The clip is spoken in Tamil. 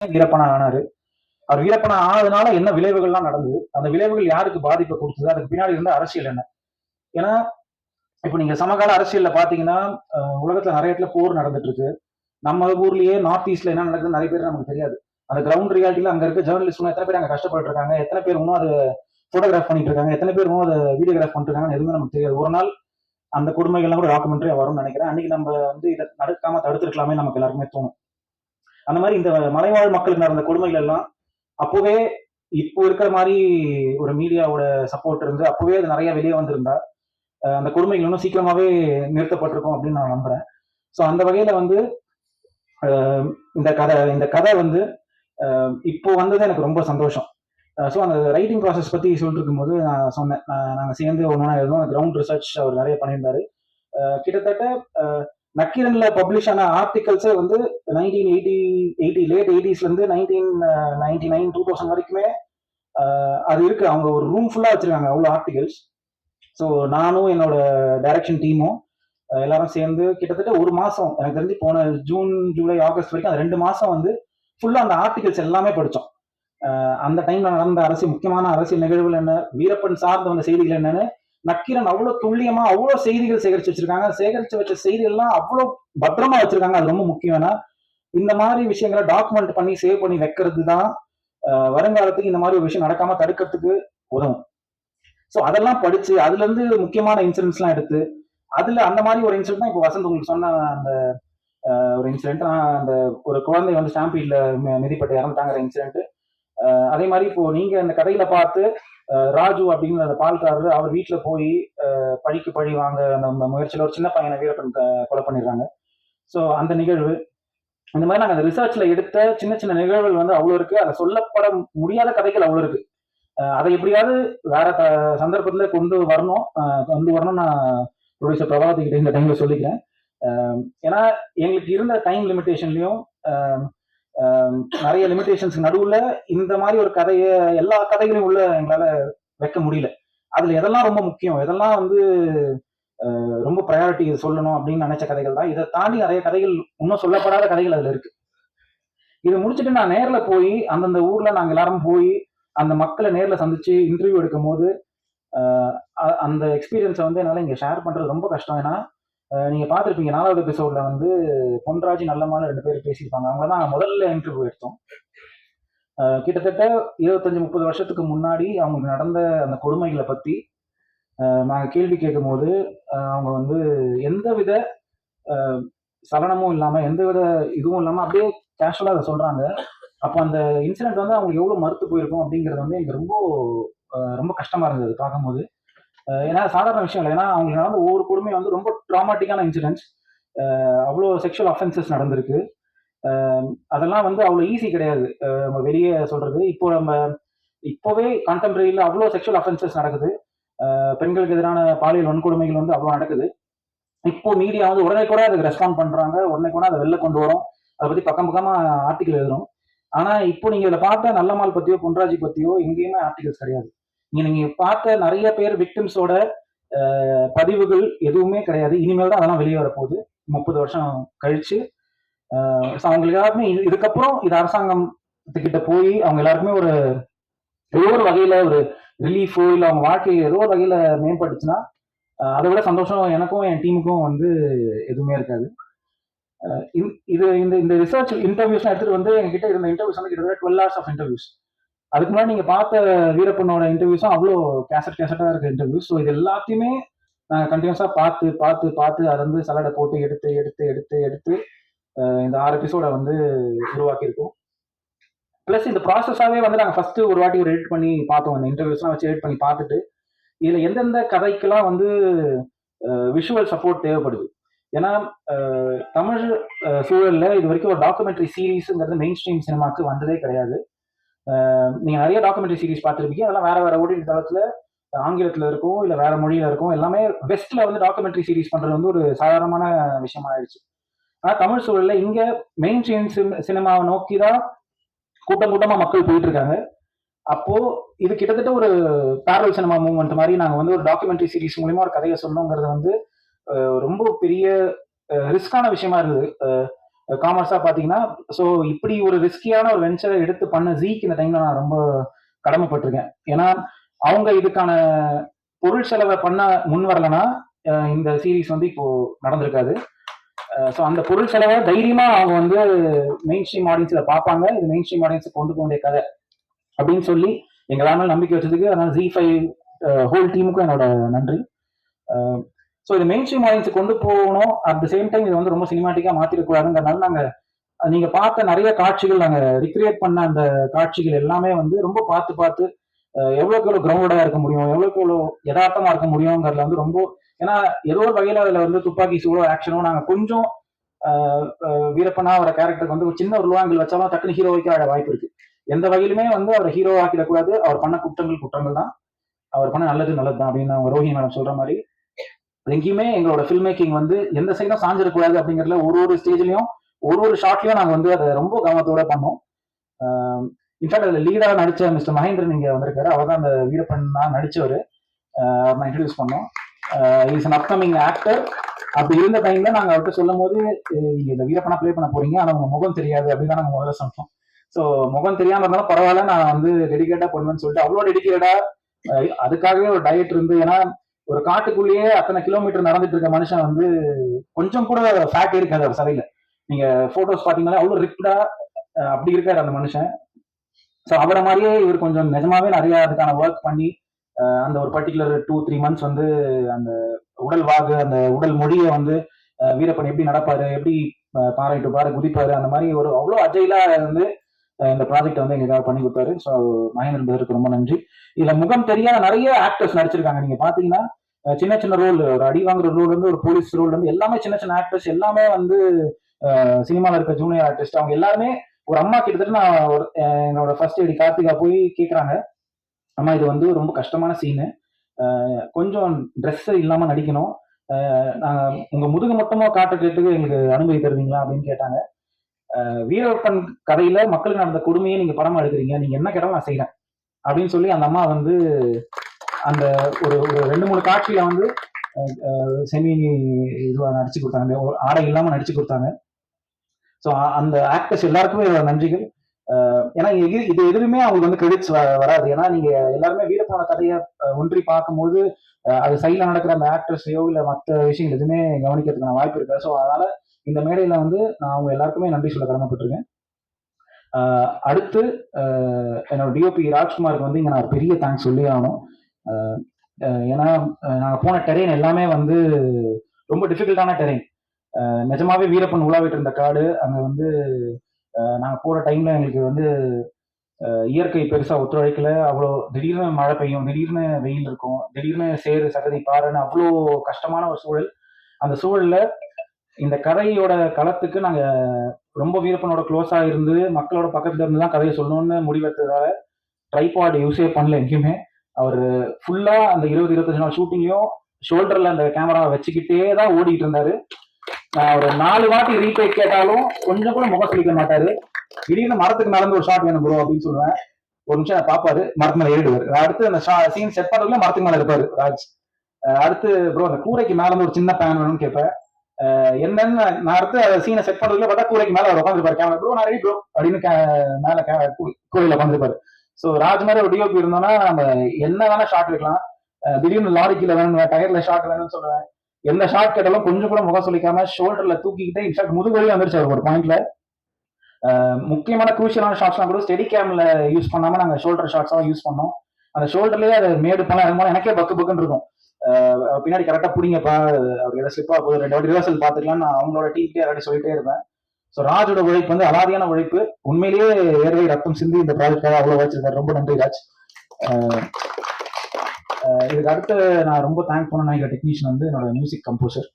வீரப்பனா ஆனாரு. அவர் வீரப்பனா ஆனதுனால என்ன விளைவுகள்லாம் நடந்தது? அந்த விளைவுகள் யாருக்கு பாதிப்பை கொடுத்தது? அதுக்கு பின்னாடி இருந்த அரசியல் என்ன? ஏன்னா இப்போ நீங்க சமகால அரசியல்ல பாத்தீங்கன்னா உலகத்துல நிறைய இடத்துல போர் நடந்துட்டு இருக்கு நம்ம ஊர்லயே நார்த் ஈஸ்ட்ல என்ன நடக்குது நிறைய பேர் நமக்கு தெரியாது. அந்த கிரவுண்ட் ரியாலிட்டியில அங்க இருக்க ஜேர்னலிஸ்ட் எத்தனை பேர் அங்க கஷ்டப்பட்டு இருக்காங்க எத்தனை பேர் இன்னும் அதை போட்டோகிராஃப் பண்ணிட்டு இருக்காங்க எத்தனை பேர் இன்னும் அதை வீடியோகிராஃப் பண்ணிட்டு இருக்காங்க எதுவுமே நமக்கு தெரியாது. ஒரு நாள் அந்த கொடுமைகள்லாம் கூட டாக்குமெண்ட்ரியா வரும்னு நினைக்கிறேன். அன்னைக்கு நம்ம வந்து இதை நடக்காம தடுத்துருக்கலாமே நமக்கு எல்லாருக்குமே தோணும். அந்த மாதிரி இந்த மலைவாழ் மக்களுக்கு நடந்த கொடுமைகள் எல்லாம் அப்போவே இப்போ இருக்கிற மாதிரி ஒரு மீடியாவோட சப்போர்ட் இருந்து அப்போவே அது நிறைய வெளியே வந்திருந்தா அந்த கொடுமைகள் இன்னும் சீக்கிரமாவே நிறுத்தப்பட்டிருக்கும் அப்படின்னு நான் நம்புறேன். ஸோ அந்த வகையில வந்து இந்த கதை இந்த கதை வந்து இப்போ வந்தது எனக்கு ரொம்ப சந்தோஷம். ஸோ அந்த ரைட்டிங் ப்ராசஸ் பத்தி சொல்லிட்டு இருக்கும்போது நான் சொன்னேன். நாங்கள் சேர்ந்து ஒன்றா எழுதுவோம் கிரவுண்ட் ரிசர்ச் அவர் நிறைய பண்ணியிருந்தாரு. கிட்டத்தட்ட நக்கீரன்ல பப்ளிஷ் ஆன ஆர்டிகல்ஸே வந்து நைன்டீன் எயிட்டி எயிட்டி லேட் எயிட்டிஸ்ல இருந்து nineteen ninety nine two thousand வரைக்குமே அது இருக்கு. அவங்க ஒரு ரூம் ஃபுல்லா வச்சிருக்காங்க அவ்வளோ ஆர்டிகல்ஸ் ஸோ நானும் என்னோட டைரக்ஷன் டீமும் எல்லாரும் சேர்ந்து கிட்டத்தட்ட ஒரு மாசம் எனக்கு தெரிஞ்சு போன ஜூன் ஜூலை ஆகஸ்ட் வரைக்கும் அந்த ரெண்டு மாசம் வந்து ஃபுல்லா அந்த ஆர்டிகல்ஸ் எல்லாமே படித்தோம் அந்த டைம்ல நடந்த அரசியல் முக்கியமான அரசியல் நிகழ்வுகள் என்ன வீரப்பன் சார்ந்த வந்த செய்திகள் என்னன்னு நக்கீரன் அவ்வளவு துல்லியமா அவ்வளவு செய்திகள் சேகரிச்சு வச்சிருக்காங்க. சேகரிச்சு வச்ச செய்திகள் எல்லாம் அவ்வளவு பத்திரமா வச்சிருக்காங்க. அது ரொம்ப முக்கியம். இந்த மாதிரி விஷயங்களை டாக்குமெண்ட் பண்ணி சேவ் பண்ணி வைக்கிறது தான் வருங்காலத்துக்கு இந்த மாதிரி ஒரு விஷயம் நடக்காம தடுக்கிறதுக்கு உதவும். ஸோ அதெல்லாம் படிச்சு அதுல இருந்து முக்கியமான இன்சிடென்ட்ஸ்லாம் எடுத்து அதுல அந்த மாதிரி ஒரு இன்சிடென்ட் தான் இப்போ வசந்த் உங்களுக்கு சொன்ன அந்த ஒரு இன்சிடென்ட் அந்த ஒரு குழந்தை வந்து ஸ்டாம்பீட்ல மிதிப்பட்டு இறந்துட்டாங்கிற இன்சிடென்ட் அதே மாதிரி இப்போ நீங்க அந்த கதையில பார்த்து ராஜு அப்படிங்கிற அந்த பால்காரர் அவர் வீட்டுல போய் பழிக்கு பழி வாங்க அந்த முயற்சியில் முயற்சியில ஒரு சின்ன பையனை வீரப்பன் கொலை பண்ணிடுறாங்க. ஸோ அந்த நிகழ்வு இந்த மாதிரி நாங்கள் அந்த ரிசர்ச்ல எடுத்த சின்ன சின்ன நிகழ்வுகள் வந்து அவ்வளோ இருக்கு. அதை சொல்லப்பட முடியாத கதைகள் அவ்வளோ இருக்கு. அதை எப்படியாவது வேற த- சந்தர்ப்பத்துல கொண்டு வரணும். கொண்டு வரணும் நான் ப்ரொடியூசர் பிரபாவதி கிட்ட இந்த டைம்ல சொல்லிக்கிறேன். ஏன்னா எங்களுக்கு இருந்த டைம் லிமிட்டேஷன்லயும் நிறைய லிமிடேஷன்ஸ் நடுவுல இந்த மாதிரி ஒரு கதையை எல்லா கதைகளையும் உள்ள எங்களால வைக்க முடியல. அதுல எதெல்லாம் ரொம்ப முக்கியம்? எதெல்லாம் வந்து ரொம்ப ப்ரையாரிட்டி சொல்லணும் அப்படின்னு நினைச்ச கதைகள் தான். இதை தாண்டி நிறைய கதைகள் இன்னும் சொல்லப்படாத கதைகள் அதுல இருக்கு. இது முடிச்சுட்டு நான் நேர்ல போய் அந்தந்த ஊர்ல நாங்க எல்லாரும் போய் அந்த மக்களை நேர்ல சந்திச்சு இன்டர்வியூ எடுக்கும் போது அந்த எக்ஸ்பீரியன்ஸை வந்து என்னால இங்க ஷேர் பண்றது ரொம்ப கஷ்டம். ஏன்னா நீங்கள் நீங்க நாலாவது எபிசோட்ல வந்து பொன்ராஜ் நல்லமான ரெண்டு பேர் பேசியிருப்பாங்க. அவங்க தான் முதல்ல இன்டர்வியூ எடுத்தோம். கிட்டத்தட்ட இருபத்தஞ்சு முப்பது வருஷத்துக்கு முன்னாடி அவங்களுக்கு நடந்த அந்த கொடுமைகளை பத்தி நாங்கள் நாங்க கேள்வி கேட்கும்போது அவங்க வந்து எந்த வித சலனமும் இல்லாம எந்தவித இதுவும் இல்லாம அப்படியே கேஷுவலா அதை சொல்றாங்க. அப்போ அந்த இன்சிடென்ட் வந்து அவங்களுக்கு எவ்வளவு மறுத்து போயிருக்கும் அப்படிங்கிறது வந்து எனக்கு ரொம்ப ரொம்ப கஷ்டமா இருந்தது பார்க்கும்போது. ஏன்னா சாதாரண விஷயம் இல்லை. ஏன்னா அவங்களுக்கு நடந்த ஒவ்வொரு கொடுமை வந்து ரொம்ப ட்ராமாட்டிக்கான இன்சிடென்ட்ஸ் அவ்வளோ செக்ஷுவல் அஃபென்சஸ் நடந்திருக்கு. அதெல்லாம் வந்து அவ்வளோ ஈஸி கிடையாது. நம்ம வெளியே சொல்றது. இப்போ நம்ம இப்போவே கான்டெம்பரரியில் அவ்வளோ செக்ஷுவல் அஃபென்சஸ் நடக்குது. பெண்களுக்கு எதிரான பாலியல் வன்கொடுமைகள் வந்து அவ்வளோ நடக்குது. இப்போ மீடியா வந்து உடனே கூட அதுக்கு ரெஸ்பாண்ட் பண்றாங்க. உடனே கூட அதை வெளில கொண்டு வரும். அதை பத்தி பக்கம் பக்கமா ஆர்டிகல் எழுதுறோம். ஆனா இப்போ நீங்க இதில் பார்த்த நல்லமால் பத்தியோ பொன்ராஜி பத்தியோ எங்கேயுமே ஆர்டிகல்ஸ் கிடையாது. நீங்க நீங்க பார்த்த நிறைய பேர் விக்டிம்ஸோட பதிவுகள் எதுவுமே கிடையாது. இனிமேல் தான் அதெல்லாம் வெளியே வரப்போகுது. முப்பது வருஷம் கழிச்சு. அவங்களுக்கு எல்லாருமே இது- இதுக்கப்புறம் இது அரசாங்கம் கிட்ட போய் அவங்க எல்லாருக்குமே ஒரு ஏதோ ஒரு வகையில ஒரு ரிலீஃபோ இல்லை அவங்க வாழ்க்கையை ஏதோ ஒரு வகையில மேம்பட்டுச்சுன்னா அதை விட சந்தோஷம் எனக்கும் என் டீமுக்கும் வந்து எதுவுமே இருக்காது. இது இந்த இந்த ரிசர்ச் இன்டர்வியூஸ் எடுத்துட்டு வந்து எங்ககிட்ட இருந்த இன்டர்வியூஸ் வந்து கிட்டத்தட்ட டுவெல் ஹவர்ஸ் ஆஃப் இன்டர்வியூஸ் அதுக்கு முன்னாடி நீங்க பார்த்த வீரப்பனோட இன்டர்வியூஸும் அவ்வளோ கேசட் கேசட்டா இருக்க இன்டர்வியூஸ் ஸோ இது எல்லாத்தையுமே நாங்கள் கண்டினியூஸா பார்த்து பார்த்து பார்த்து அதை வந்து சலடை போட்டு எடுத்து எடுத்து எடுத்து எடுத்து இந்த ஆறு எபிசோட வந்து உருவாக்கியிருக்கோம். ப்ளஸ் இந்த ப்ராசஸாகவே வந்து நாங்கள் ஃபர்ஸ்ட் ஒரு வாட்டி ஒரு எடிட் பண்ணி பார்த்தோம். இந்த இன்டர்வியூஸ்லாம் வச்சு எடிட் பண்ணி பார்த்துட்டு இதில் எந்தெந்த கதைக்கெல்லாம் வந்து விஷுவல் சப்போர்ட் தேவைப்படுது. ஏன்னா தமிழ் சூழலில் இது வரைக்கும் ஒரு டாக்குமெண்ட்ரி சீரீஸுங்கிறது மெயின் ஸ்ட்ரீம் சினிமாக்கு வந்ததே கிடையாது. நீங்கள் நிறைய டாக்குமெண்ட்ரி சீரிஸ் பார்த்துருப்பீங்க. அதெல்லாம் வேற வேற ஓடிடி தளத்தில் ஆங்கிலத்தில் இருக்கும் இல்லை வேற மொழியில் இருக்கும். எல்லாமே வெஸ்ட்டில் வந்து டாக்குமெண்ட்ரி சீரிஸ் பண்ணுறது வந்து ஒரு சாதாரணமான விஷயமா ஆயிடுச்சு. ஆனால் தமிழ் சூழலில் இங்கே மெயின் ஸ்ட்ரீம் சினிமாவை நோக்கி தான் கூட்டம் கூட்டமாக மக்கள் போயிட்டு இருக்காங்க அப்போ இது கிட்டத்தட்ட ஒரு பேரல் சினிமா மூவ்மெண்ட் மாதிரி நாங்கள் வந்து ஒரு டாக்குமெண்ட்ரி சீரிஸ் மூலிமா ஒரு கதையை சொன்னோங்கிறது வந்து ரொம்ப பெரிய ரிஸ்கான விஷயமா இருந்தது. காமர்ஸாக காமர்ஸா பாத்தீங்கன்னா ஸோ இப்படி ஒரு ரிஸ்கியான ஒரு வெஞ்சரை எடுத்து பண்ண ஜீக்கு இந்த டைம்ல நான் ரொம்ப கடமைப்பட்டிருக்கேன். ஏன்னா அவங்க இதுக்கான பொருள் செலவை பண்ண முன் வரலனா இந்த சீரீஸ் வந்து இப்போ நடந்திருக்காது. ஸோ அந்த பொருள் செலவை தைரியமா அவங்க வந்து மெயின் ஸ்ட்ரீம் ஆடியன்ஸ்ல பார்ப்பாங்க. இது மெயின் ஸ்ட்ரீம் ஆடியன்ஸ் கொண்டு போக வேண்டிய கதை அப்படின்னு சொல்லி எங்களால் நம்பிக்கை வச்சதுக்கு அதனால ஜி ஃபைவ் ஹோல் டீமுக்கும் என்னோட நன்றி. ஸோ இது மெயின் ஸ்ட்ரீம் ஆடியன்ஸ் கொண்டு போகணும். அட் த சேம் டைம் இது வந்து ரொம்ப சினிமாட்டிக்காக மாற்றிடக்கூடாதுங்கிறனால நாங்கள் நீங்கள் பார்த்த நிறைய காட்சிகள் நாங்கள் ரிக்ரியேட் பண்ண அந்த காட்சிகள் எல்லாமே வந்து ரொம்ப பார்த்து பார்த்து எவ்வளோக்கு எவ்வளோ எவ்வளவு இருக்க முடியும் எவ்வளோக்கு எவ்வளோ யதார்த்தமாக இருக்க முடியுங்கிறதுல வந்து ரொம்ப ஏன்னா ஏதோ ஒரு வகையில் அதில் வந்து துப்பாக்கி சூடோ ஆக்ஷனோ நாங்கள் கொஞ்சம் வீரப்பனா அவர கேரக்டருக்கு வந்து ஒரு சின்ன ஒரு லோவாங்கில் வச்சாலும் டக்குனு ஹீரோ வைக்க வாய்ப்பு இருக்கு. எந்த வகையிலுமே வந்து அவரை ஹீரோ ஆக்கிடக்கூடாது. அவர் பண்ண குற்றங்கள் குற்றங்கள் தான். அவர் பண்ண நல்லது நல்லது தான் அப்படின்னு அவங்க ரோஹி மேடம் சொல்ற மாதிரி எங்கேயுமே எங்களோட ஃபில்ம் மேக்கிங் வந்து எந்த சைடும் சாஞ்சிடக்கூடாது அப்படிங்கிறதுல ஒரு ஒரு ஸ்டேஜ்லயும் ஒரு ஒரு ஷாட்லயும் நாங்கள் வந்து அதை ரொம்ப கவனத்தோட பண்ணோம். இன்ஃபேக்ட் அதில் லீடாக நடிச்ச மிஸ்டர் மகேந்திரன் இங்கே வந்திருக்காரு. அவர் தான் அந்த வீரப்பன் தான் நடித்தவர் நான் இன்ட்ரடியூஸ் பண்ணோம். இஸ் அன் அப்கமிங் ஆக்டர் அப்படி இருந்த டைம்ல நாங்கள் அவர்கிட்ட சொல்லும் போது நீங்கள் இந்த வீரப்பனா ப்ளே பண்ண போறீங்க. ஆனால் உங்க முகம் தெரியாது. அப்படின்னு தான் நாங்கள் முதல்ல சொன்னோம். ஸோ முகம் தெரியாம இருந்தாலும் பரவாயில்ல நான் வந்து டெடிகேட்டா பண்ணுவேன்னு சொல்லிட்டு அவ்வளோ டெடிகேட்டடா அதுக்காகவே ஒரு டயட் இருந்து ஏன்னா ஒரு காட்டுக்குள்ளேயே அத்தனை கிலோமீட்டர் நடந்துட்டு இருக்க மனுஷன் வந்து கொஞ்சம் கூட ஃபேட் இருக்காது அவர் சதையில. நீங்க போட்டோஸ் பாத்தீங்கன்னா அவ்வளவு ரிப்டா அப்படி இருக்காரு அந்த மனுஷன். ஸோ அவரை மாதிரியே இவர் கொஞ்சம் நிஜமாவே நிறைய அதுக்கான ஒர்க் பண்ணி அந்த ஒரு பர்டிகுலர் டூ த்ரீ மந்த்ஸ் வந்து அந்த உடல் வாகு அந்த உடல் மொழியை வந்து வீரப்பன் எப்படி நடப்பாரு எப்படி பாறை பாராட்டு குதிப்பாரு அந்த மாதிரி ஒரு அவ்வளோ அஜயிலா வந்து இந்த ப்ராஜெக்ட் வந்து எங்களுக்காக பண்ணி கொடுத்தாரு. ஸோ மகேந்திரன் பிரதருக்கு ரொம்ப நன்றி. இதுல முகம் தெரியாத நிறைய ஆக்டர்ஸ் நடிச்சிருக்காங்க. நீங்க பாத்தீங்கன்னா சின்ன சின்ன ரோல் ஒரு அடி வாங்குற ரோல் வந்து ஒரு போலீஸ் ரோல் வந்து எல்லாமே சின்ன சின்ன ஆக்டர்ஸ் எல்லாமே வந்து சினிமாவில் இருக்க ஜூனியர் ஆர்டிஸ்ட் அவங்க எல்லாருமே ஒரு அம்மா கிட்டத்தட்ட நான் ஒரு என்னோட ஃபர்ஸ்ட் எடி கார்த்திகா போய் கேட்குறாங்க அம்மா இது வந்து ரொம்ப கஷ்டமான சீனு கொஞ்சம் ட்ரெஸ் இல்லாம நடிக்கணும். நாங்கள் உங்கள் உங்க முதுகு மொத்தமா காட்டுறதுக்கு எங்களுக்கு அனுமதி தருவீங்களா அப்படின்னு கேட்டாங்க. வீரப்பன் கதையில மக்களுக்கு நடந்த கொடுமையை நீங்க படமா எடுக்கிறீங்க. நீங்க என்ன கேட்டாலும் நான் செய்யறேன் அப்படின்னு சொல்லி அந்த அம்மா வந்து அந்த ஒரு ஒரு ரெண்டு மூணு காட்சியில வந்து செமி இதுவா நடிச்சு கொடுத்தாங்க. ஆடை இல்லாம நடிச்சு கொடுத்தாங்க. ஸோ அந்த ஆக்டர்ஸ் எல்லாருக்குமே நன்றிகள். ஏன்னா இது இது எதுவுமே அவங்களுக்கு வந்து கிரெடிட்ஸ் வராது. ஏன்னா நீங்க எல்லாருமே வீரப்பனோட கதையை ஒன்றி பார்க்கும்போது அது சைடில் நடக்கிற அந்த ஆக்ட்ரஸையோ இல்லை மற்ற விஷயங்கள் எதுவுமே கவனிக்கிறதுக்கான வாய்ப்பு இருக்கு ஸோ அதனால இந்த மேடையில வந்து நான் அவங்க எல்லாருக்குமே நன்றி சொல்ல கடமைப்பட்டிருக்கேன். அடுத்து என்னோட டிஓபி ராஜ்குமாருக்கு வந்து இங்க நான் ஒரு பெரிய தேங்க்ஸ் சொல்லி ஆகணும். ஏன்னா நாங்கள் போன டெரெயின் எல்லாமே வந்து ரொம்ப டிஃபிகல்ட்டான டெரெயின் நிஜமாவே வீரப்பன் உலாவிட்டு இருந்த காடு அங்க வந்து நாங்கள் போகிற டைமில் எங்களுக்கு வந்து இயற்கை பெருசாக ஒத்துழைக்கல. அவ்வளோ திடீர்னு மழை பெய்யும் திடீர்னு வெயில் இருக்கும் திடீர்னு சேறு சகதி பாறைன்னு அவ்வளோ கஷ்டமான ஒரு சூழல். அந்த சூழலில் இந்த கதையோட களத்துக்கு நாங்கள் ரொம்ப வீரப்பனோட க்ளோஸாக இருந்து மக்களோட பக்கத்துல இருந்து தான் கதையை சொல்லணும்னு முடிவெடுத்ததால ட்ரைபாட் யூஸே பண்ணல எங்கேயுமே. அவர் ஃபுல்லாக அந்த இருபது இருபத்தஞ்சு நாள் ஷூட்டிங்கையும் ஷோல்டரில் அந்த கேமராவை வச்சுக்கிட்டே தான் ஓடிக்கிட்டு இருந்தாரு. ஒரு நாலு வாட்டி ரீடேக் கேட்டாலும் கொஞ்சம் கூட முகம் சொல்லிக்க மாட்டாரு. திடீர்னு மரத்துக்கு நடந்து ஒரு ஷாட் வேணும் ப்ரோ அப்படின்னு சொல்லுவேன். ஒரு நிமிஷம் பாப்பாரு மரத்து மேல ஏறிடுவாரு. அடுத்து அந்த சீன் செட் பண்றதுல மரத்துக்கு மேல இருப்பாரு ராஜ். அடுத்து ப்ரோ அந்த கூரைக்கு மேல இருந்து ஒரு சின்ன பேன் வேணும்னு கேட்பேன். என்னென்ன என்னன்னு நான் அடுத்து அதை சீனை செட் பண்றதுல பார்த்தா கூரைக்கு மேல அவர் உட்காந்துருப்பாரு கேமரா ப்ரோ நான் ரெடி ப்ரோ அப்படின்னு கே- மேல கே- கூரையில உட்காந்துருப்பாரு ஸோ ராஜ் மாதிரி ஒரு டிஓபி இருந்தோம்னா நம்ம என்ன வேணா ஷாட் எடுக்கலாம். திடீர்னு லாரிக்கில வேணும் டயர்ல ஷாட் வேணும்னு சொல்லுவேன். எந்த ஷார்ட் கேட்டாலும் கொஞ்சம் கூட முகம் சொல்லிக்காம ஷோல்டர்ல தூக்கிக்கிட்டே இன்ஃபேக்ட் முதுகு வந்துருச்சு அவர் ஒரு பாயிண்ட்ல முக்கியமான குரூஷியலான ஷார்ட்ஸ்லாம் கூட ஸ்டெடி கேம்ல யூஸ் பண்ணாம நாங்க ஷோல்டர் ஷாட்ஸா யூஸ் பண்ணோம். அந்த ஷோல்டர்லயே அது மேடு பண்ண இறங்கும்போது எனக்கே பக்கு பக்குன்னு இருக்கும். பின்னாடி கரெக்டா பிடிங்கப்பா அவர் ஏதாவது ஸ்லிப்பா போகுது ரெண்டு வாட்டி ரிவர்சல் பார்த்துக்கலாம் நான் அவங்களோட டீம்க்கே யாராட்டி சொல்லிட்டே இருப்பேன் ஸோ ராஜோட உழைப்பு வந்து அலாதியான உழைப்பு. உண்மையிலேயே வேர்வை ரத்தம் சிந்தி இந்த ப்ராஜெக்டாக அவ்வளோ வச்சிருக்காரு ரொம்ப நன்றி ராஜ். இதுக்கு அடுத்து நான் ரொம்ப தேங்க் பண்ண நினைக்கிற டெக்னீஷியன் வந்து என்னோட மியூசிக் கம்போசர்